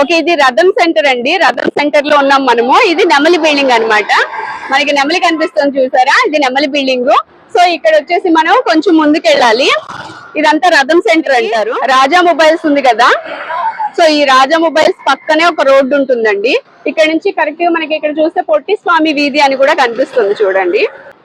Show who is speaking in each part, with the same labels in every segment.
Speaker 1: Okay ఇది రథం centre అండి. రథం సెంటర్లో ఉన్నాం మనము. ఇది నెమలి బిల్డింగ్ అన్నమాట. మనకి నెమలి కనిపిస్తుంది చూసారా? ఇది నెమలి బిల్డింగ్. సో ఇక్కడ వచ్చేసి మనం కొంచెం ముందుకెళ్ళాలి. ఇదంతా రథం సెంటర్ అంటారు. రాజా మొబైల్స్ ఉంది కదా? సో ఈ రాజా మొబైల్స్ పక్కనే ఒక రోడ్డు ఉంటుందండి. ఇక్కడ నుంచి కరెక్ట్గా మనకి ఇక్కడ చూస్తే పొట్టి స్వామి వీధి అని కూడా కనిపిస్తుంది చూడండి.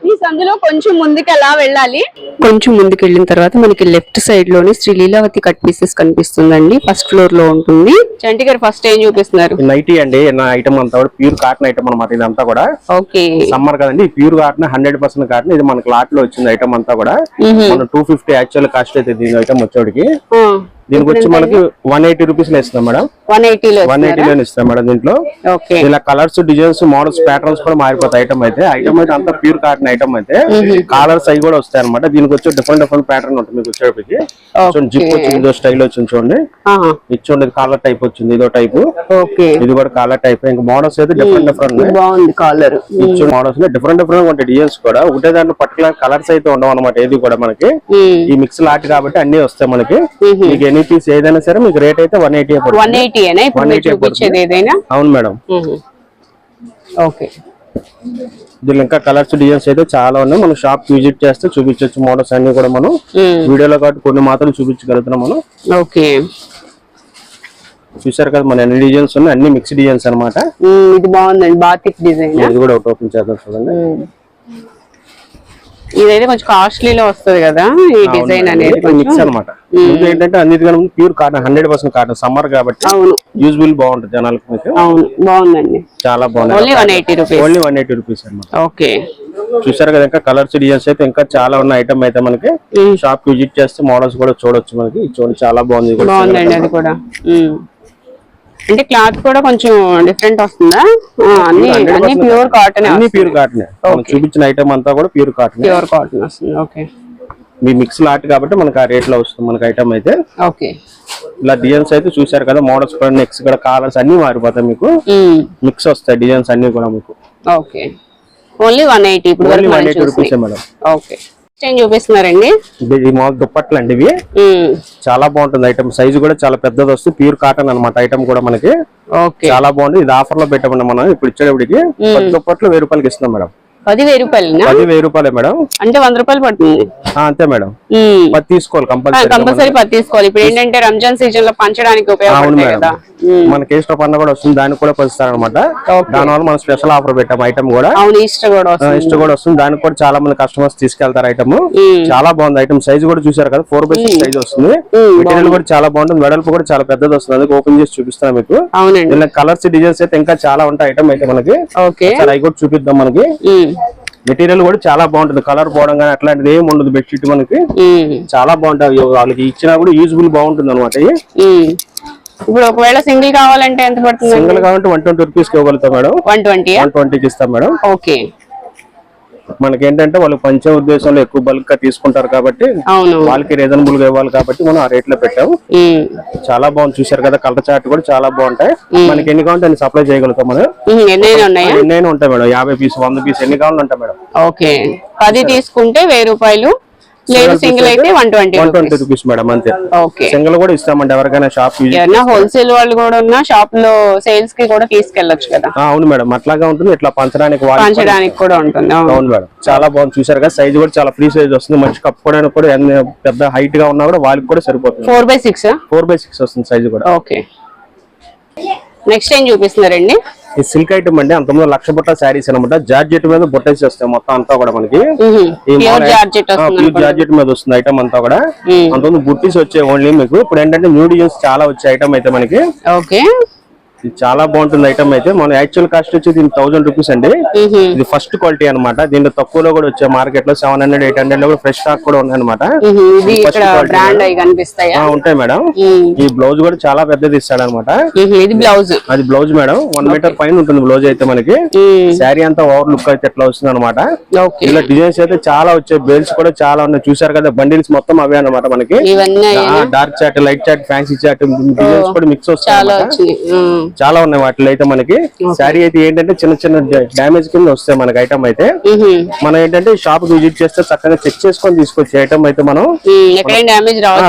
Speaker 1: ఈ సందులో కొంచెం ముందుకు అలా వెళ్ళాలి. కొంచెం ముందుకు వెళ్ళిన తర్వాత మనకి లెఫ్ట్ సైడ్లోని శ్రీ లీలావతి కట్ పీసెస్ కనిపిస్తుందండి. ఫస్ట్ ఫ్లోర్లో ఉంటుంది. చంటి గారు ఫస్ట్ ఏం చూపిస్తున్నారు?
Speaker 2: నైటీ అండి. నా ఐటమ్ అంతా కూడా ప్యూర్ కాటన్ ఐటమ్ అనమాట ఇదంతా కూడా.
Speaker 1: ఓకే.
Speaker 2: సమ్మర్ కదండి. Pure cotton hundred percent cotton. ఇది మనకి లాట్లో వచ్చింది ఐటమ్ అంతా కూడా. మన టూ ఫిఫ్టీ యాక్చువల్ కాస్ట్ అయితే దీని ఐటమ్ వచ్చేటికి దీనికి వచ్చి మనకి వన్ ఎయిటీ రూపీస్లో ఇస్తాం మేడం.
Speaker 1: వన్ ఎయిటీలో
Speaker 2: వన్ ఎయిటీ లో ఇస్తాం మేడం దీంట్లో.
Speaker 1: ఓకే.
Speaker 2: ఇలా కలర్స్ డిజైన్స్ మోడల్స్ ప్యాటర్న్స్ కూడా మారిపోతాయి ఐటమ్ అయితే. ఐటమ్ అయితే అంతా ప్యూర్ కాటన్ ఐటమ్ అయితే. కలర్స్ అవి కూడా వస్తాయి అనమాట దీనికి వచ్చి డిఫరెంట్ డిఫరెంట్ ప్యాటర్న్ ఉంటుంది మీకు వచ్చేటప్పటికి. చూడండి జిప్ వచ్చింది స్టైల్ వచ్చింది చూడండి. ఇది చూడండి కాలర్ టైప్ వచ్చింది ఇదో టైప్
Speaker 1: ఓకే.
Speaker 2: ఇది కూడా కాలర్ టైప్ ఇంకా మోడల్స్ అయితే డిఫరెంట్ డిఫరెంట్
Speaker 1: బాగుంది కాలర్
Speaker 2: మోడల్స్ డిఫరెంట్ డిఫరెంట్ ఉంటాయి డిజైన్స్ కూడా. ఒకటే దాంట్లో పర్టికులర్ కలర్స్ అయితే ఉండవు అనమాట ఏది కూడా మనకి. ఈ మిక్స్ లాట్ కాబట్టి అన్ని వస్తాయి మనకి. మీకు ఎనీ పీస్ ఏదైనా సరే మీకు రేట్ అయితే వన్ ఎయిటీ
Speaker 1: వన్ ఎయిటీ
Speaker 2: 180
Speaker 1: చూపించేది ఏదైనా?
Speaker 2: అవును మేడం.
Speaker 1: ఓకే.
Speaker 2: దీనిలో ఇంకా కలర్స్ డిజైన్స్ అయితే చాలా ఉన్నాయి. మనం షాప్ విజిట్ చేస్తే చూపించవచ్చు మోడల్స్ అన్ని కూడా మనం. వీడియోలో కాబట్టి కొన్ని మాత్రం చూపించగలుగుతున్నాం మనం.
Speaker 1: ఓకే.
Speaker 2: చూసారు కదా మన ఎన్ని డిజైన్స్ ఉన్నాయి. అన్ని మిక్స్ డిజైన్స్ అన్నమాట.
Speaker 1: ఇది బాగుందండి. బాతిక్ డిజైన్
Speaker 2: ఇది కూడా ఒకటి ఓపెన్ చేద్దాం చూడండి.
Speaker 1: ఇదైతే కొంచెం కాస్ట్లీలో వస్తది కదా ఈ డిజైన్ అనేది
Speaker 2: మిక్స్ అన్నమాట. ఇది ఏంటంటే అన్నిటికన్నా pure cotton hundred percent cotton. Summer కాబట్టి
Speaker 1: అవును.
Speaker 2: యూజ్ఫుల్ బాగుంటుంది జనాలకు మీకు.
Speaker 1: అవును బాగుందండి.
Speaker 2: చాలా
Speaker 1: ఓన్లీ
Speaker 2: బాగుంది
Speaker 1: one eighty rupees
Speaker 2: only one eighty rupees అన్నమాట.
Speaker 1: ఓకే.
Speaker 2: చూసారు కదా ఇంకా కలర్స్ డిజైన్స్ అయితే ఇంకా చాలా ఉన్న ఐటమ్ అయితే మనకి షాప్ విజిట్ చేస్తే మోడల్స్ కూడా చూడొచ్చు మనకి. చూడండి చాలా బాగుంది.
Speaker 1: బాగుందండి అది కూడా. అంటే క్లాత్ కూడా కొంచెం డిఫరెంట్ వస్తుందా? అన్ని అన్ని ప్యూర్ కాటన్
Speaker 2: అన్ని ప్యూర్ కాటన్ చూపించిన ఐటమ్ అంతా కూడా ప్యూర్ కాటన్
Speaker 1: ప్యూర్ కాటన్ వస్తుంది ఓకే
Speaker 2: మీ మిక్స్ లాట్ కాబట్టి మనకి ఆ రేట్లో వస్తుంది మనకి ఐటమ్ అయితే.
Speaker 1: ఓకే
Speaker 2: ఇలా డిజైన్స్ అయితే చూసారు కదా మోడల్స్ కూడా నెక్స్ట్ కూడా కాలర్స్ అన్ని మారిపోతాయి మీకు. మిక్స్ వస్తాయి డిజైన్స్ అన్ని కూడా మీకు.
Speaker 1: ఓకే ఓన్లీ వన్ ఎయిటీ ఇప్పుడు
Speaker 2: one eighty rupees. Madam
Speaker 1: okay చూపిస్తున్నారండి?
Speaker 2: ఇది- మామూలు దుప్పట్లు అండి ఇవి. చాలా బాగుంటుంది. ఐటమ్ సైజు కూడా చాలా పెద్దది వస్తుంది. ప్యూర్ కాటన్ అన్నమాట ఐటమ్ కూడా మనకి.
Speaker 1: ఓకే.
Speaker 2: చాలా బాగుంది. ఇది ఆఫర్లో పెట్టామండి మనం. ఇప్పుడు ఇచ్చేటప్పటికి దుప్పట్లు వెయ్యి రూపాయలకి ఇస్తున్నాం మేడం.
Speaker 1: పది వెయ్యి రూపాయలనా?
Speaker 2: పది వెయ్యి రూపాయలే మేడం.
Speaker 1: అంటే వంద రూపాయలు పడుతుంది.
Speaker 2: అంతే మేడం. పది తీసుకోవాలి కంపల్సరీ
Speaker 1: కంపల్సరీ పది తీసుకోవాలి. ఇప్పుడు ఏంటంటే రంజాన్ సీజన్లో పంచడానికి
Speaker 2: మేడం.
Speaker 1: కదా.
Speaker 2: మనకి ఇష్ట పండుగ కూడా వస్తుంది దానికి కూడా పంచుతారు అనమాట దానివల్ల మనం స్పెషల్ ఆఫర్ పెట్టాం ఐటమ్ కూడా.
Speaker 1: అవును ఈస్టర్ కూడా
Speaker 2: ఇష్ట కూడా వస్తుంది. దానికి కూడా చాలా మంది కస్టమర్స్ తీసుకెళ్తారు ఐటమ్ చాలా బాగుంది ఐటమ్ సైజ్ కూడా చూసారు కదా? ఫోర్ బై సిక్స్ సైజ్ వస్తుంది. మెటీరియల్ కూడా చాలా బాగుంటుంది. వెడల్పు కూడా చాలా పెద్దది వస్తుంది. అందుకే ఓపెన్ చేసి చూపిస్తాను మీకు. కలర్స్ డిజైన్స్ అయితే ఇంకా చాలా ఉంటాయి ఐటమ్ అయితే మనకి. అవి కూడా చూపిద్దాం మనకి. మెటీరియల్ కూడా చాలా బాగుంటుంది. కలర్ పోవడం కానీ అట్లాంటిది ఏమి ఉండదు బెడ్షీట్ మనకి. చాలా బాగుంటాయి. వాళ్ళకి ఇచ్చినా కూడా యూజ్ఫుల్ బాగుంటుంది అనమాట.
Speaker 1: ఇప్పుడు ఒకవేళ సింగిల్ కావాలంటే ఎంత పడుతుంది?
Speaker 2: సింగిల్ కావాలంటే వన్ ట్వంటీ రూపీస్ ఇవ్వగలుగుతాం మేడం.
Speaker 1: వన్ ట్వంటీ
Speaker 2: వన్ ట్వంటీకి ఇస్తాం మేడం.
Speaker 1: ఓకే
Speaker 2: మనకి ఏంటంటే వాళ్ళు పంచే ఉద్దేశంలో ఎక్కువ బల్క్గా తీసుకుంటారు కాబట్టి వాళ్ళకి రీజనబుల్గా ఇవ్వాలి కాబట్టి మనం ఆ రేట్లో పెట్టాం
Speaker 1: ఉమ్.
Speaker 2: చాలా బాగుంది. చూసారు కదా కలర్ చార్ట్ కూడా చాలా బాగుంటాయి. మనకి ఎన్ని కావాలంటే అన్ని సప్లై చేయగలుగుతాం మనం.
Speaker 1: ఎన్నైనా
Speaker 2: ఉంటాయి మేడం. యాభై పీస్ వంద పీస్ ఎన్ని కావాలంటే మేడం.
Speaker 1: ఓకే. పది తీసుకుంటే వెయ్యి రూపాయలు. లేదు సింగిల్ అయితే one twenty
Speaker 2: one twenty rupees madam అంతే.
Speaker 1: ఓకే
Speaker 2: సింగిల్ కూడా ఇస్తామండి ఎవరికైనా షాప్
Speaker 1: ఏమన్నా హోల్సేల్ వాళ్ళు కూడా ఉన్నా షాప్లో సేల్స్కి కూడా తీసుకెళ్ళొచ్చు కదా.
Speaker 2: అవును మేడం అట్లాగా ఉంటుంది ఇట్లా పంచడానికి
Speaker 1: పంచడానికి కూడా ఉంటుంది అవును.
Speaker 2: మేడం చాలా బాగుంది చూసారు కదా సైజ్ కూడా చాలా ఫ్రీ సైజ్ వస్తుంది మంచి కప్పుకోవడానికి కూడా పెద్ద హైట్గా ఉన్నా కూడా వాళ్ళకి కూడా సరిపోతుంది.
Speaker 1: Four by six
Speaker 2: four by six వస్తుంది సైజ్ కూడా.
Speaker 1: ఓకే నెక్స్ట్ ఏం చూపిస్తున్నారండి?
Speaker 2: ఈ సిల్క్ ఐటమ్ అండి అంతకుముందు లక్ష బుట్ట శారీస్ అనమాట జార్జెట్ మీద బుట్టేసి వస్తాయి మొత్తం అంతా కూడా మనకి
Speaker 1: ప్యూర్ జార్జెట్
Speaker 2: మీద వస్తుంది ఐటమ్ అంతా కూడా. అంతకుముందు బుట్టీస్ వచ్చాయి ఓన్లీ మీకు. ఇప్పుడు ఏంటంటే న్యూ డిజైన్స్ చాలా వచ్చాయి ఐటమ్ అయితే మనకి.
Speaker 1: ఓకే.
Speaker 2: ఇది చాలా బాగుంటుంది ఐటమ్ అయితే. మన యాక్చువల్ కాస్ట్ వచ్చి దీని థౌసండ్ రూపీస్ అండి. ఇది ఫస్ట్ క్వాలిటీ అన్నమాట. దీంట్లో తక్కువలో కూడా వచ్చాయి మార్కెట్లో సెవెన్ హండ్రెడ్ ఎయిట్ హండ్రెడ్లో కూడా ఫ్రెష్ స్టాక్ కూడా ఉన్నాయి అనమాట ఉంటాయి మేడం. ఈ బ్లౌజ్ కూడా చాలా పెద్దది ఇస్తాడు అనమాట
Speaker 1: ఉహు, ఇది బ్లౌజ్
Speaker 2: అది బ్లౌజ్ మేడం. వన్ మీటర్ పైన ఉంటుంది బ్లౌజ్ అయితే మనకి. శారీ అంతా ఓవర్ లుక్ అయితే ఎట్లా వస్తుంది అనమాట ఇలా డిజైన్స్ అయితే చాలా వచ్చాయి. బెల్ట్స్ కూడా చాలా ఉన్నాయి. చూసారు కదా బండిల్స్ మొత్తం అవే అన్నమాట మనకి. డార్క్ చాట్ లైట్ చాట్ ఫ్యాన్సీ చాట్ డిజైన్స్ కూడా మిక్స్ వస్తాయి
Speaker 1: చాలా
Speaker 2: ఉన్నాయి వాటిలో అయితే మనకి. శారీ అయితే ఏంటంటే చిన్న చిన్న డ్యామేజ్ కింద వస్తాయి మనకి ఐటమ్ అయితే. మనం ఏంటంటే షాప్ విజిట్ చేస్తే చక్కగా చెక్ చేసుకొని తీసుకొచ్చే ఐటమ్ అయితే మనం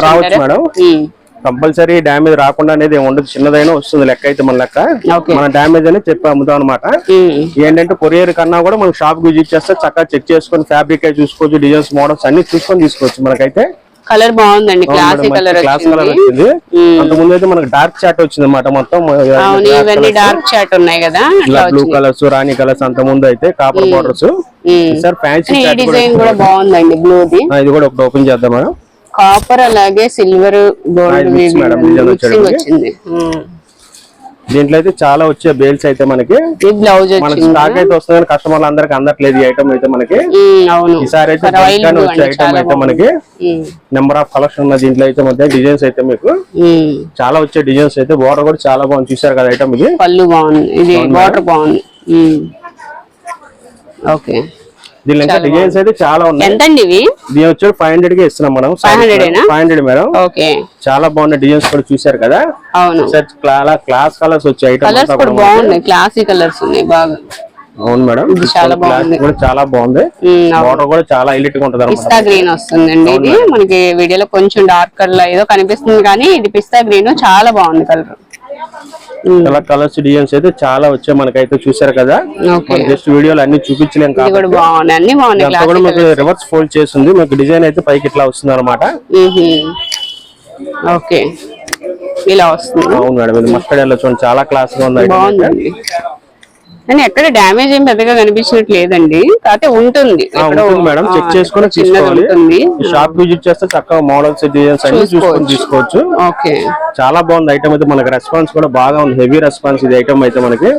Speaker 2: రావచ్చు మేడం. కంపల్సరీ డ్యామేజ్ రాకుండా అనేది ఉండదు. చిన్నదైనా వస్తుంది లెక్క అయితే మన లెక్క. మన డ్యామేజ్ అనేది చెప్పి అమ్ముతాం అనమాట. ఏంటంటే కొరియర్ కన్నా కూడా మనం షాప్ విజిట్ చేస్తే చక్కగా చెక్ చేసుకొని ఫ్యాబ్రిక్ అయి చూసుకోవచ్చు డిజైన్స్ మోడల్స్ అన్ని చూసుకొని తీసుకోవచ్చు మనకైతే.
Speaker 1: కలర్ బాగుందండి క్లాసీ కలర్
Speaker 2: క్లాస్ కలర్
Speaker 1: వచ్చింది.
Speaker 2: వచ్చింది. అంత ముందు అయితే మనకి డార్క్ చాట్ వచ్చింది అనమాట మొత్తం
Speaker 1: అవును ఇవన్నీ డార్క్ చాట్ ఉన్నాయి కదా
Speaker 2: బ్లూ కలర్స్ రాణి కలర్స్ అంత ముందు అయితే copper borders. Sir fancy
Speaker 1: design కూడా బాగుందండి బ్లూది
Speaker 2: ఇది కూడా ఒకటి ఓపెన్ చేద్దాం మేడం.
Speaker 1: కాపర్ అలాగే సిల్వర్ గోల్డ్. వచ్చింది.
Speaker 2: దీంట్లో అయితే చాలా వచ్చే బేల్స్ అయితే మనకి
Speaker 1: బ్లౌజ్
Speaker 2: స్టాక్ అయితే వస్తుంది కస్టమర్లు అందరికి అందట్లేదు ఈ ఐటమ్ అయితే మనకి. ఈసారి అయితే వచ్చే ఐటమ్ అయితే మనకి నెంబర్ ఆఫ్ కలెక్షన్ ఉన్న దీంట్లో అయితే మొత్తం డిజైన్స్ అయితే మీకు. చాలా వచ్చే డిజైన్స్ అయితే బోర్డర్ కూడా చాలా బాగుంది. చూసారు కదా ఐటమ్ ఇది?
Speaker 1: పళ్ళు బాగుంది. ఇది బార్డర్ బాగుంది. ఉమ్. ఓకే.
Speaker 2: దీనిలో ఇంకా డిజైన్స్ అయితే చాలా ఉన్నాయి.
Speaker 1: ఎంతండి ఇవి?
Speaker 2: దీని వచ్చి ఫైవ్ హండ్రెడ్కి ఇస్తున్నాం మనం.
Speaker 1: 500 ఏనా?
Speaker 2: Five hundred madam.
Speaker 1: ఓకే.
Speaker 2: చాలా బాగున్న డిజైన్స్ కూడా చూసారు కదా?
Speaker 1: అవును.
Speaker 2: క్లా- క్లాస్ కలర్స్ వచ్చే ఐటమ్
Speaker 1: కలర్స్ కూడా బాగున్నాయి. క్లాసీ కలర్స్ ఉన్నాయి బాగా.
Speaker 2: అవును మేడం.
Speaker 1: చాలా బాగుంది.
Speaker 2: కూడా చాలా బాగుంది. బోర్డర్ కూడా చాలా హైలైట్గా ఉంటది
Speaker 1: పిస్తా గ్రీన్ వస్తుందండి ఇది. మనకి వీడియోలో కొంచెం డార్క్ కలర్ ఏదో కనిపిస్తుంది కానీ ఇది పిస్తా గ్రీన్ చాలా బాగుంది కలర్
Speaker 2: చాలా కలర్స్ డిజైన్స్ అయితే చాలా వచ్చాయి మనకైతే చూసారు కదా. జస్ట్ వీడియోలో అన్ని చూపించలేం
Speaker 1: కూడా
Speaker 2: మీకు రివర్స్ ఫోల్డ్ చేస్తుంది. మీకు డిజైన్ అయితే పైకి ఇట్లా వస్తుంది అనమాట
Speaker 1: ఓకే. ఇలా వస్తుంది.
Speaker 2: అవును మేడం ఇది మస్టర్డ్ ఎల్లో చూడండి. చాలా క్లాస్గా ఉంది
Speaker 1: కానీ ఎక్కడ డ్యామేజ్ ఏం పెద్దగా కనిపించినట్టు లేదండి కాకపోతే ఉంటుంది.
Speaker 2: మేడం. చెక్ చేసుకుని తీసుకోవాలి. షాప్ విజిట్ చేస్తే చక్కగా మోడల్స్ డిజైన్స్ అన్ని చూసుకొని తీసుకోవచ్చు.
Speaker 1: ఓకే.
Speaker 2: చాలా బాగుంది ఐటమ్ అయితే. మనకి రెస్పాన్స్ కూడా బాగా ఉంది. హెవీ రెస్పాన్స్ ఇది ఐటమ్ అయితే మనకి.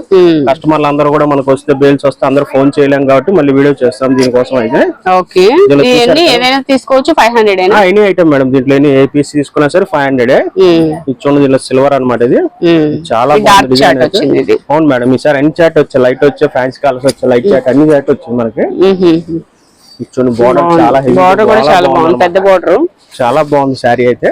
Speaker 2: కస్టమర్లు అందరూ కూడా మనకు వస్తే బేల్స్ వస్తే అందరూ ఫోన్ చేయలేం కాబట్టి మళ్ళీ వీడియో చేస్తాం దీనికోసం అయితే.
Speaker 1: ఓకే. ఏదైనా తీసుకోవచ్చు? Five hundred
Speaker 2: any item madam? దీంట్లో ఎనీ ఏ పీస్ తీసుకున్నా సరే ఫైవ్ హండ్రెడ్ చూడండి దీంట్లో సిల్వర్ అన్నమాట ఇది. చాలా బాగుంది అవును మేడం. ఈసారి అన్ని చాట్ వచ్చాయి లైట్ వచ్చే ఫ్యాన్సీ కలర్స్ వచ్చాయి లైట్ అన్ని చాట్ వచ్చింది మనకి. చూడండి బోర్డర్ చాలా
Speaker 1: బార్డర్ కూడా చాలా బాగుంది. పెద్ద బార్డర్
Speaker 2: చాలా బాగుంది శారీ అయితే.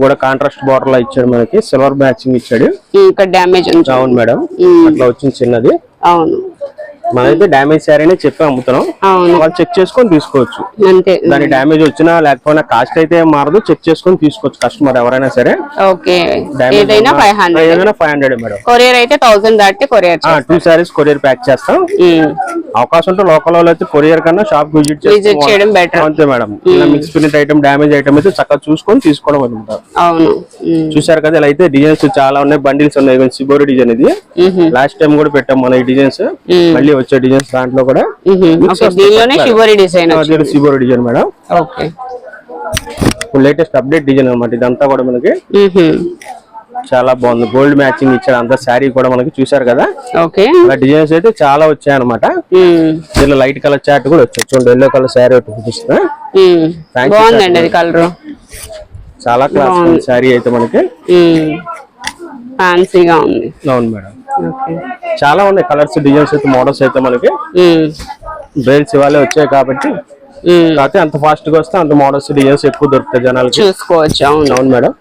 Speaker 2: కూడా కాంట్రాస్ట్ బార్డర్లో ఇచ్చాడు మనకి. సిల్వర్ మ్యాచింగ్ ఇచ్చాడు.
Speaker 1: ఇక్కడ డ్యామేజ్ ఉంది.
Speaker 2: అవును మేడం అట్లా వచ్చింది చిన్నది.
Speaker 1: అవును.
Speaker 2: మనమైతే డ్యామేజ్ శారీనే చెప్పి అమ్ముతున్నాం. వాళ్ళు చెక్ చేసుకొని తీసుకోవచ్చు.
Speaker 1: అంతే.
Speaker 2: దాని డ్యామేజ్ వచ్చినా లేకపోయినా కాస్ట్ అయితే మారదు. చెక్ చేసుకొని తీసుకోవచ్చు కస్టమర్ ఎవరైనా సరే.
Speaker 1: ఓకే. ఏదైనా ఫైవ్ హండ్రెడ్
Speaker 2: ఏదైనా ఫైవ్ హండ్రెడ్ మేడం.
Speaker 1: కొరియర్ అయితే థౌసండ్ దాటి courier
Speaker 2: two saris courier pack చేస్తాం. అవకాశం ఉంటే లోకల్ వాళ్ళు అయితే కొరియర్ కన్నా షాప్ విజిట్
Speaker 1: విజిట్ చేయడం బెటర్
Speaker 2: అంతే మేడం. ఇలా mix print item damage item అయితే చక్కగా చూసుకొని తీసుకోవడం అనమాట
Speaker 1: అవును.
Speaker 2: చూసారు కదా ఇలా అయితే డిజైన్స్ చాలా ఉన్నాయి. బండిల్స్ ఉన్నాయి. సిబోరి డిజైన్ ఇది. లాస్ట్ టైం కూడా పెట్టాం మన ఈ డిజైన్స్. మళ్ళీ వచ్చే డిజైన్స్ దాంట్లో కూడా
Speaker 1: షివరీ డిజైన్
Speaker 2: డిజైన్ మేడం
Speaker 1: ఓకే
Speaker 2: ఇప్పుడు లేటెస్ట్ అప్డేట్ డిజైన్ అనమాట ఇదంతా కూడా మనకి. చాలా బాగుంది. గోల్డ్ మ్యాచింగ్ ఇచ్చారు అంతా శారీ కూడా మనకి చూసారు కదా?
Speaker 1: ఓకే
Speaker 2: డిజైన్స్ అయితే చాలా వచ్చాయి అనమాట దీనిలో లైట్ కలర్ చాట్ కూడా వచ్చాయి చూడండి ఎల్లో కలర్ శారీ ఒకటి
Speaker 1: బాగుందండి అది కలర్
Speaker 2: చాలా క్లాస్ శారీ అయితే మనకి.
Speaker 1: ఫ్యాన్సీగా ఉంది.
Speaker 2: అవును మేడం. చాలా ఉన్నాయి కలర్స్ డిజైన్స్ అయితే మోడల్స్ అయితే మనకి. బేల్స్ ఇవాళే వచ్చాయి కాబట్టి. కాకపోతే అంత ఫాస్ట్గా వస్తే అంత మోడల్స్ డిజైన్స్ ఎక్కువ దొరుకుతాయి జనాలకి.
Speaker 1: చూసుకోవచ్చు అవును.
Speaker 2: అవును మేడం.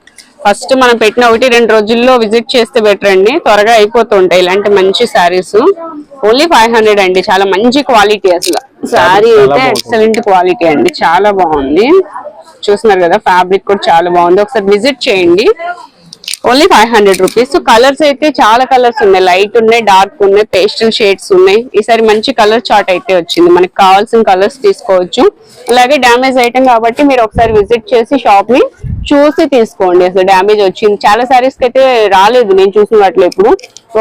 Speaker 1: ఫస్ట్ మనం పెట్టిన ఒకటి రెండు రోజుల్లో విజిట్ చేస్తే బెటర్ అండి. త్వరగా అయిపోతుంటాయి ఇలాంటి మంచి శారీస్ ఓన్లీ ఫైవ్ హండ్రెడ్ అండి. చాలా మంచి క్వాలిటీ అసలు. శారీ అయితే ఎక్సలెంట్ క్వాలిటీ అండి. చాలా బాగుంది. చూస్తున్నారు కదా ఫ్యాబ్రిక్ కూడా చాలా బాగుంది. ఒకసారి విజిట్ చేయండి. Only five hundred rupees. Colours అయితే చాలా కలర్స్ ఉన్నాయి. లైట్ ఉన్నాయి డార్క్ ఉన్నాయి పేస్టల్ షేడ్స్ ఉన్నాయి. ఈసారి మంచి కలర్ చార్ట్ అయితే వచ్చింది. మనకి కావాల్సిన కలర్స్ తీసుకోవచ్చు. అలాగే డ్యామేజ్ ఐటమ్ కాబట్టి మీరు ఒకసారి విజిట్ చేసి షాప్ని చూసి తీసుకోండి. అసలు డ్యామేజ్ వచ్చింది. చాలా సారీస్ అయితే రాలేదు. నేను చూసిన వాటిలో ఇప్పుడు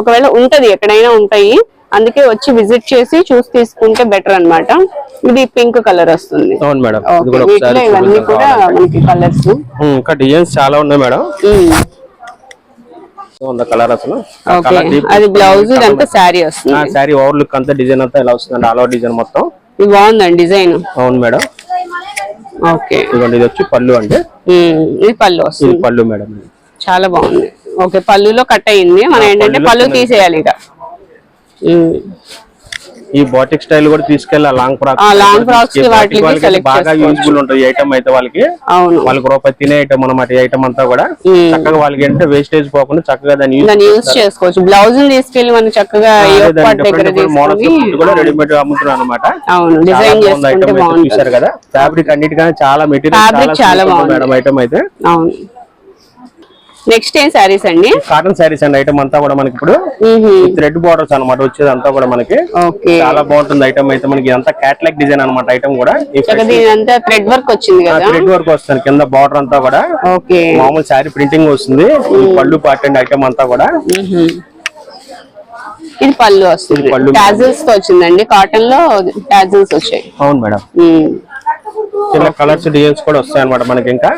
Speaker 1: ఒకవేళ ఉంటది ఎక్కడైనా ఉంటాయి. అందుకే వచ్చి విజిట్ చేసి చూసి తీసుకుంటే బెటర్ అన్నమాట. ఇది పింక్ కలర్ వస్తుంది.
Speaker 2: అవును మేడం.
Speaker 1: ఇవన్నీ కూడా. మనకి కలర్స్
Speaker 2: ఇంకా డిజైన్స్ చాలా ఉన్నాయి మేడం. ఉంది కలర్ అసలు?
Speaker 1: అది బ్లౌజ్ ఇదంతా శారీ వస్తుంది.
Speaker 2: శారీ ఓవర్ లుక్ అంతా డిజైన్ అంతా ఇలా వస్తుంది ఆల్ ఓవర్ డిజైన్ మొత్తం.
Speaker 1: ఇది బాగుందండి డిజైన్.
Speaker 2: అవును మేడం.
Speaker 1: ఓకే.
Speaker 2: ఇదిగోండి ఇది వచ్చి పళ్ళు అంటే
Speaker 1: ఇది పళ్ళు
Speaker 2: ఇది
Speaker 1: వస్తుంది
Speaker 2: పళ్ళు మేడం
Speaker 1: చాలా బాగుంది. ఓకే పళ్ళులో కట్ అయింది. మనం ఏంటంటే పళ్ళు తీసేయాలి ఇక.
Speaker 2: ఈ బాటిక్ స్టైల్ కూడా తీసుకెళ్ళి లాంగ్ ఫ్రాక్
Speaker 1: వాటికి select
Speaker 2: బాగా. యూజ్ఫుల్ ఉంటుంది ఐటమ్ అయితే వాళ్ళకి. వాళ్ళకి రూపాయి తినే ఐటమ్ అనమాట ఈ ఐటమ్ అంతా కూడా. చక్కగా వాళ్ళకి ఏంటంటే వేస్టేజ్ పోకుండా చక్కగా దాన్ని యూజ్
Speaker 1: చేసుకోవచ్చు. బ్లౌజ్ తీసుకెళ్ళి మనం చక్కగా
Speaker 2: మోడల్స్
Speaker 1: తీసుకొని
Speaker 2: కూడా రెడీమేడ్ అమ్ముతున్నారు అనమాట చూసారు కదా. ఫ్యాబ్రిక్ అన్నిటికన్నా చాలా మెటీరియల్
Speaker 1: చాలా బాగుంది.
Speaker 2: మేడం ఐటమ్ అయితే.
Speaker 1: అవును. నెక్స్ట్ ఏం శారీస్ అండి?
Speaker 2: కాటన్ శారీస్ అండి ఐటమ్ అంతా కూడా మనకి ఇప్పుడు థ్రెడ్ బార్డర్స్ అన్నమాట వచ్చేది అంతా కూడా మనకి. చాలా బాగుంటుంది ఐటమ్ అయితే మనకి. అంతా క్యాట్లాగ్ డిజైన్ అన్నమాట ఐటమ్ కూడా.
Speaker 1: థ్రెడ్ వర్క్ వచ్చింది
Speaker 2: థ్రెడ్ వర్క్ వస్తుంది. కింద బార్డర్ అంతా కూడా.
Speaker 1: ఓకే.
Speaker 2: మామూలు శారీ ప్రింటింగ్ వస్తుంది. పళ్ళు పార్ట్ అండి ఐటమ్ అంతా కూడా.
Speaker 1: ఇది పళ్ళు వస్తుంది. టాజిల్స్తో వచ్చిందండి. కాటన్లో టాజిల్స్ వచ్చాయి.
Speaker 2: అవును మేడం. చిన్న కలర్స్ డిజైన్స్ కూడా వస్తాయి అనమాట మనకి ఇంకా.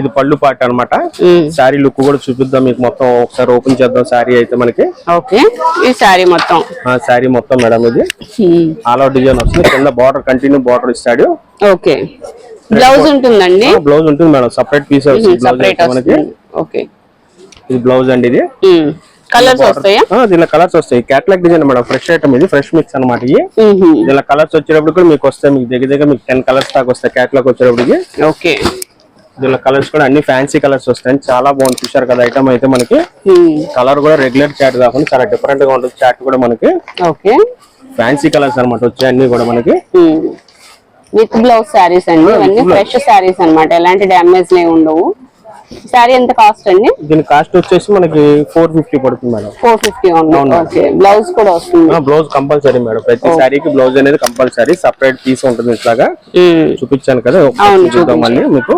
Speaker 2: ఇది పళ్ళు పార్ట్ అన్నమాట.
Speaker 1: ఉమ్.
Speaker 2: శారీ లుక్ కూడా చూపిద్దాం మీకు మొత్తం. ఒకసారి ఓపెన్ చేద్దాం శారీ అయితే మనకి.
Speaker 1: ఓకే. ఈ శారీ మొత్తం.
Speaker 2: శారీ మొత్తం మేడం ఇది. ఆల్ అవుట్ డిజైన్ వస్తుంది. కింద బార్డర్ కంటిన్యూ బార్డర్ ఇస్తాడు.
Speaker 1: ఓకే. బ్లౌజ్ ఉంటుందండి?
Speaker 2: బ్లౌజ్ ఉంటుంది మేడం. సపరేట్ పీస్ మనకి.
Speaker 1: ఓకే.
Speaker 2: ఇది బ్లౌజ్ అండి ఇది.
Speaker 1: కలర్స్ వస్తాయా?
Speaker 2: దీనిలో కలర్స్ వస్తాయి. Catalogue design madam fresh item ఇది ఫ్రెష్ మిక్స్ అనమాట ఇది. దీనిలో కలర్స్ వచ్చేటప్పుడు కూడా మీకు వస్తాయి. మీకు దగ్గర దగ్గర మీకు టెన్ కలర్స్ దాకా వస్తాయి క్యాట్లాగ్ వచ్చేటప్పటికి.
Speaker 1: ఓకే.
Speaker 2: దీనిలో కలర్స్ కూడా అన్ని ఫ్యాన్సీ కలర్స్ వస్తాయి చాలా బాగుంది. చూసారు కదా ఐటమ్ అయితే మనకి. కలర్ కూడా రెగ్యులర్ చాట్ కాకుండా చాలా డిఫరెంట్గా ఉంటుంది. చాట్ కూడా మనకి.
Speaker 1: ఓకే.
Speaker 2: ఫ్యాన్సీ కలర్స్ అన్నమాట వచ్చాయి అన్ని కూడా మనకి.
Speaker 1: విత్ బ్లౌజ్ శారీస్ అండి. ఇవన్నీ ఫ్రెష్ శారీస్ అన్నమాట. ఎలాంటి డ్యామేజ్ లేవు ఉండవు. శారీ ఎంత కాస్ట్ అండి?
Speaker 2: దీని కాస్ట్ వచ్చేసి మనకి ఫోర్ ఫిఫ్టీ పడుతుంది madam.
Speaker 1: Four fifty okay blouse కూడా వస్తుంది.
Speaker 2: Blouse compulsory madam. ప్రతి శారీకి బ్లౌజ్ అనేది కంపల్సరీ సపరేట్ పీస్ ఉంటుంది ఇట్లాగా.
Speaker 1: ఉమ్.
Speaker 2: చూపించాను కదా. మళ్ళీ మీకు.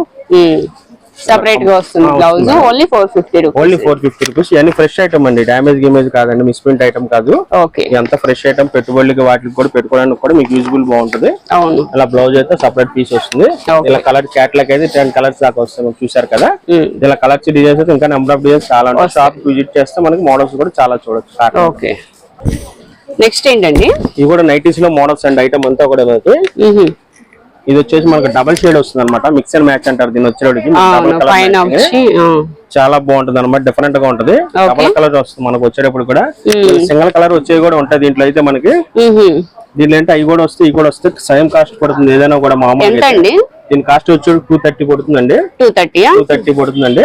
Speaker 1: సపరేట్గా వస్తుంది blouse only four fifty rupees
Speaker 2: only four fifty rupees ఇవన్నీ ఫ్రెష్ ఐటమ్ అండి. డ్యామేజ్ గిమేజ్ కాదండి. మిస్ప్రింట్ ఐటమ్ కాదు.
Speaker 1: ఓకే
Speaker 2: ఇదంతా ఫ్రెష్ ఐటమ్ పెట్టుబడులకి వాటికి కూడా పెట్టుకోవడానికి కూడా మీకు యూజ్ఫుల్ బాగుంటుంది.
Speaker 1: అవును.
Speaker 2: ఇలా బ్లౌజ్ అయితే సపరేట్ పీస్ వస్తుంది. ఇలా కలర్ క్యాట్లాగ్ అయితే టెన్ కలర్స్ దాకా వస్తాయి. చూసారు కదా?
Speaker 1: ఉమ్.
Speaker 2: ఇలా కలర్స్ డిజైన్స్ అయితే ఇంకా నెంబర్ ఆఫ్ డిజైన్స్ చాలా ఉంటాయి. షాప్ విజిట్ చేస్తే మనకి మోడల్స్ కూడా చాలా చూడొచ్చు.
Speaker 1: ఓకే నెక్స్ట్ ఏంటండి?
Speaker 2: ఇవి కూడా నైటీస్లో మోడల్స్ అండి ఐటమ్ అంతా కూడా మనకి. ఇది వచ్చేసి మనకి డబల్ షేడ్ వస్తుంది అనమాట మిక్స్ అండ్ మ్యాచ్ అంటారు దీని వచ్చేటికి. చాలా బాగుంటుంది అనమాట డిఫరెంట్గా ఉంటది. డబల్ కలర్ వస్తుంది మనకు వచ్చేటప్పుడు కూడా సింగిల్ కలర్ వచ్చేవి కూడా ఉంటాయి దీంట్లో అయితే మనకి. దీంట్లో అంటే అవి కూడా వస్తాయి ఇవి కూడా వస్తాయి సేమ్ కాస్ట్ పడుతుంది ఏదైనా కూడా.
Speaker 1: అండి
Speaker 2: దీని కాస్ట్ వచ్చి టూ థర్టీ పడుతుందండి.
Speaker 1: టూ థర్టీయా
Speaker 2: టూ థర్టీ పడుతుందండి.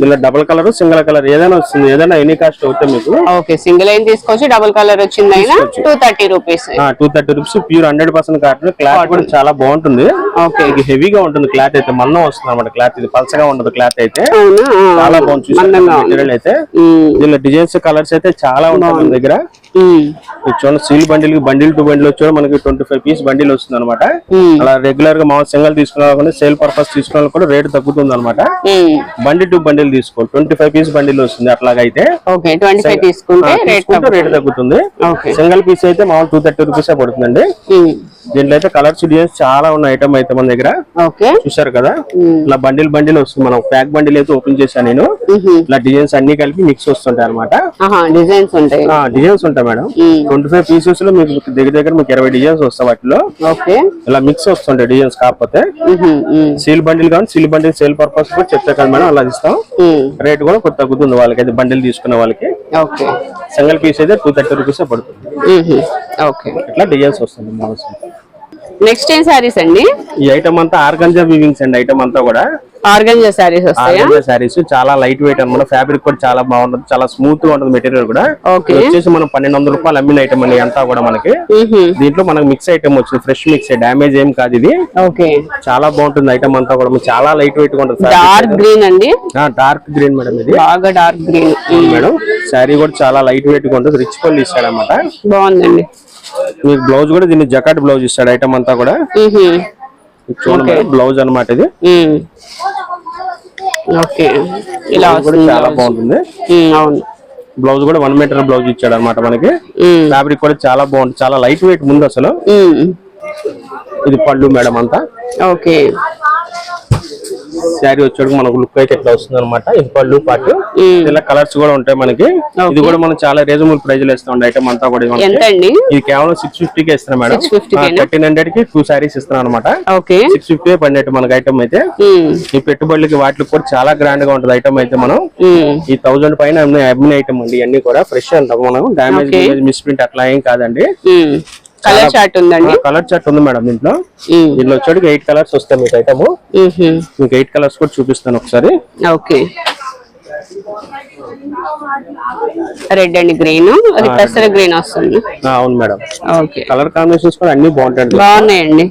Speaker 2: దీనిలో డబల్ కలర్ సింగిల్ కలర్ ఏదైనా వస్తుంది. ఏదైనా ఎనీ కాస్ట్ అవుతాయి మీకు
Speaker 1: ఓకే సింగిల్ అయిన తీసుకోవచ్చు డబుల్ కలర్ వచ్చింది two thirty rupees.
Speaker 2: Two thirty rupees. Pure hundred percent cotton cloth కూడా చాలా బాగుంటుంది.
Speaker 1: ఓకే.
Speaker 2: ఇది హెవీగా ఉంటుంది క్లాత్ అయితే. మందం వస్తుంది అనమాట క్లాత్ ఇది పలసగా ఉండదు క్లాత్ అయితే. చాలా బాగుంది. మెటీరియల్ అయితే. దీనిలో డిజైన్స్ కలర్స్ అయితే చాలా ఉంటాయి మన దగ్గర. చూడండి seal bundle bundle to bundle వచ్చి మనకి ట్వంటీ ఫైవ్ పీస్ బండిల్ వస్తుంది అనమాట. అలా రెగ్యులర్గా మామూలు సింగల్ తీసుకున్నా సేల్ పర్పస్ తీసుకున్న కూడా రేట్ తగ్గుతుంది అనమాట. బండిల్ టు బండిల్ తీసుకోవాలి. ట్వంటీ ఫైవ్ పీస్ బండిల్ వస్తుంది అట్లాగైతే.
Speaker 1: రేట్
Speaker 2: తగ్గుతుంది.
Speaker 1: ఓకే.
Speaker 2: సింగిల్ పీస్ అయితే మామూలు టూ థర్టీ రూపీస్ పడుతుందండి. దీంట్లో అయితే కలర్స్ డిజైన్స్ చాలా ఉన్న ఐటమ్ అయితే మన దగ్గర. చూసారు కదా. ఇలా బండిల్ బండిల్ వస్తుంది. మనం ప్యాక్ బండిల్ అయితే ఓపెన్ చేశాను నేను. ఇలా డిజైన్స్ అన్ని కలిపి మిక్స్ వస్తుంటాయి అనమాట
Speaker 1: డిజైన్స్ ఉంటాయి.
Speaker 2: డిజైన్స్ ఉంటాయి మేడం. ట్వంటీ ఫైవ్ పీసెస్లో మీకు దగ్గర దగ్గర మీకు ఇరవై డిజైన్స్ వస్తాయి వాటిలో.
Speaker 1: ఓకే.
Speaker 2: ఇలా మిక్స్ వస్తుంటాయి డిజైన్స్ కాకపోతే. సీల్ బండిల్ కానీ సీల్ బండిల్ సేల్ పర్పస్ కూడా చెప్తే కదా మేడం అలా ఇస్తాం. రేట్ కూడా కొంచెం తగ్గుతుంది వాళ్ళకి అయితే బండిల్ తీసుకున్న వాళ్ళకి.
Speaker 1: ఓకే.
Speaker 2: సింగిల్ పీస్ అయితే టూ థర్టీ రూపీస్ పడుతుంది. ఇట్లా డిజైన్స్ వస్తుంది
Speaker 1: నెక్స్ట్ ఏం శారీస్ అండి?
Speaker 2: ఈ ఐటమ్ అంతా ఆర్గంజా వివింగ్స్ అండి ఐటమ్ అంతా కూడా.
Speaker 1: ఆర్గంజా వస్తాయా?
Speaker 2: ఆర్గంజా శారీస్ చాలా లైట్ వెయిట్ అన్నమాట. ఫ్యాబ్రిక్ కూడా చాలా బాగుంటుంది చాలా స్మూత్గా ఉంటుంది మెటీరియల్ కూడా. వచ్చేసి మనం పన్నెండు వందల రూపాయలు అమ్మిన ఐటమ్ అండి అంతా కూడా మనకి. దీంట్లో మనకి మిక్స్ ఐటమ్ వచ్చింది ఫ్రెష్ మిక్స్ డామేజ్ ఏం కాదు ఇది.
Speaker 1: ఓకే
Speaker 2: చాలా బాగుంటుంది ఐటమ్ అంతా కూడా. చాలా లైట్ వెయిట్గా ఉంటుంది
Speaker 1: డార్క్ గ్రీన్ అండి?
Speaker 2: డార్క్ గ్రీన్ మేడం ఇది.
Speaker 1: బాగా డార్క్ గ్రీన్
Speaker 2: మేడం శారీ కూడా చాలా లైట్ వెయిట్గా ఉంటుంది రిచ్ పళ్ళు ఇస్తాడు అనమాట
Speaker 1: బాగుందండి.
Speaker 2: మీకు బ్లౌజ్ కూడా దీన్ని జకాట్ బ్లౌజ్ ఇస్తాడు ఐటమ్ అంతా కూడా. చూడండి బ్లౌజ్ అనమాట ఇది.
Speaker 1: ఓకే. ఇలా
Speaker 2: కూడా చాలా
Speaker 1: బ్లౌజ్.
Speaker 2: బాగుంటుంది.
Speaker 1: అవును.
Speaker 2: బ్లౌజ్ కూడా వన్ మీటర్ బ్లౌజ్ ఇచ్చాడు అనమాట మనకి. ఫ్యాబ్రిక్ కూడా చాలా బాగుంటుంది చాలా లైట్ వెయిట్ ముందు అసలు. ఇది పళ్ళు మేడం అంతా.
Speaker 1: ఓకే.
Speaker 2: శారీ వచ్చాడు మనకు లుక్ అయితే ఇట్లా వస్తుంది అనమాట ఇది పళ్ళు పాటు. ఇలా కలర్స్ కూడా ఉంటాయి మనకి. ఇది కూడా మనం చాలా రీజనబుల్ ప్రైస్లో ఇస్తాం. ఐటమ్ అంతా కూడా ఇది కేవలం సిక్స్ ఫిఫ్టీ కి ఇస్తున్నాం మేడం.
Speaker 1: 650 కేనా?
Speaker 2: థర్టీన్ హండ్రెడ్కి టూ శారీస్ ఇస్తున్నాం అనమాట
Speaker 1: ఓకే
Speaker 2: సిక్స్ ఫిఫ్టీ పడినట్టు మనకి ఐటమ్ అయితే. ఈ పెట్టుబడులకి వాటికి కూడా చాలా గ్రాండ్గా ఉంటుంది ఐటమ్ అయితే మనం. ఈ థౌసండ్ పైన అమ్మిన ఐటమ్ అండి. ఇవన్నీ కూడా ఫ్రెష్ అంటాం మనం. Damage
Speaker 1: Okay.
Speaker 2: మిస్ప్రింట్ అట్లా ఏం కాదండి.
Speaker 1: కలర్ చార్ట్ ఉందండి?
Speaker 2: కలర్ చార్ట్ ఉంది మేడం దీంట్లో. దీనిలో వచ్చేటికి ఎయిట్ కలర్స్ వస్తాయి మీకు ఐటమ్. మీకు ఎయిట్ కలర్స్ కూడా చూపిస్తాను ఒకసారి.
Speaker 1: ఓకే. రెడ్ అండ్ గ్రీన్ అది పెసర గ్రీన్ వస్తుంది.
Speaker 2: అవును మేడం.
Speaker 1: ఓకే.
Speaker 2: కలర్ కాంబినేషన్స్ కూడా అన్ని బాగుంటాయి
Speaker 1: బాగున్నాయండి.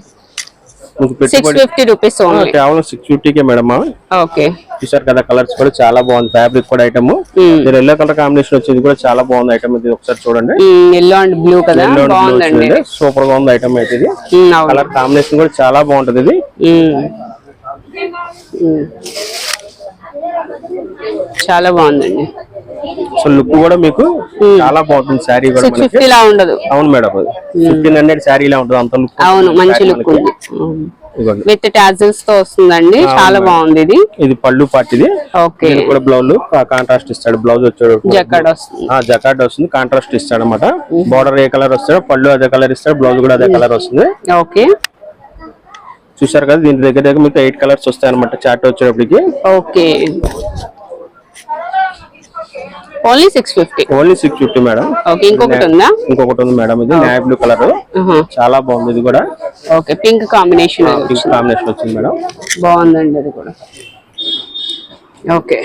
Speaker 1: సిక్స్ ఫిఫ్టీ రూపీస్
Speaker 2: కేవలం సిక్స్ ఫిఫ్టీకే మేడం
Speaker 1: ఓకే.
Speaker 2: చూసారు కదా కలర్స్ కూడా చాలా బాగుంది ఫ్యాబ్రిక్ కూడా ఐటమ్ ఎల్లో కలర్ కాంబినేషన్ వచ్చింది కూడా చాలా బాగుంది ఐటమ్ ఇది ఒకసారి చూడండి.
Speaker 1: ఎల్లో అండ్ బ్లూ కదా? బాగుందండి.
Speaker 2: సూపర్గా ఉంది ఐటమ్ అయితే ఇది. కలర్ కాంబినేషన్ కూడా చాలా బాగుంటది ఇది.
Speaker 1: ఉమ్. ఉమ్. చాలా బాగుందండి.
Speaker 2: సో లుక్ కూడా మీకు చాలా బాగుంటుంది. శారీ కూడా
Speaker 1: ఫిఫ్టీ లా ఉండదు.
Speaker 2: అవును మేడం. ఫిఫ్టీన్ హండ్రెడ్ శారీ ఇలా ఉంటుంది. అంత లుక్
Speaker 1: అవును మంచి లుక్ ఉంది. విత్ టాజిల్స్తో వస్తుందండి. చాలా బాగుంది ఇది.
Speaker 2: ఇది పళ్ళు పాటిది
Speaker 1: ఓకే
Speaker 2: కూడా బ్లౌజ్ కాంట్రాస్ట్ ఇస్తాడు. బ్లౌజ్ వచ్చాడు
Speaker 1: జకాడ్ వస్తుంది.
Speaker 2: ఆ జకాట్ వస్తుంది. కాంట్రాస్ట్ ఇస్తాడు అనమాట బార్డర్ ఏ కలర్ వస్తాడు పళ్ళు అదే కలర్ ఇస్తాడు. బ్లౌజ్ కూడా అదే కలర్ వస్తుంది.
Speaker 1: ఓకే
Speaker 2: చూసారు కదా దీని దగ్గర దగ్గర మీకు ఎయిట్ కలర్స్ వస్తాయి అనమాట చాట్ వచ్చేటప్పటికి.
Speaker 1: Okay only six fifty
Speaker 2: only six fifty madam
Speaker 1: okay ఇంకొకటి ఉందా?
Speaker 2: ఇంకొకటి ఉంది మేడం ఇది నాయ్ బ్లూ కలర్ చాలా బాగుంది ఇది కూడా.
Speaker 1: Okay pink combination
Speaker 2: pink combination వచ్చింది. మేడం
Speaker 1: బాగుందండి అది కూడా. ఓకే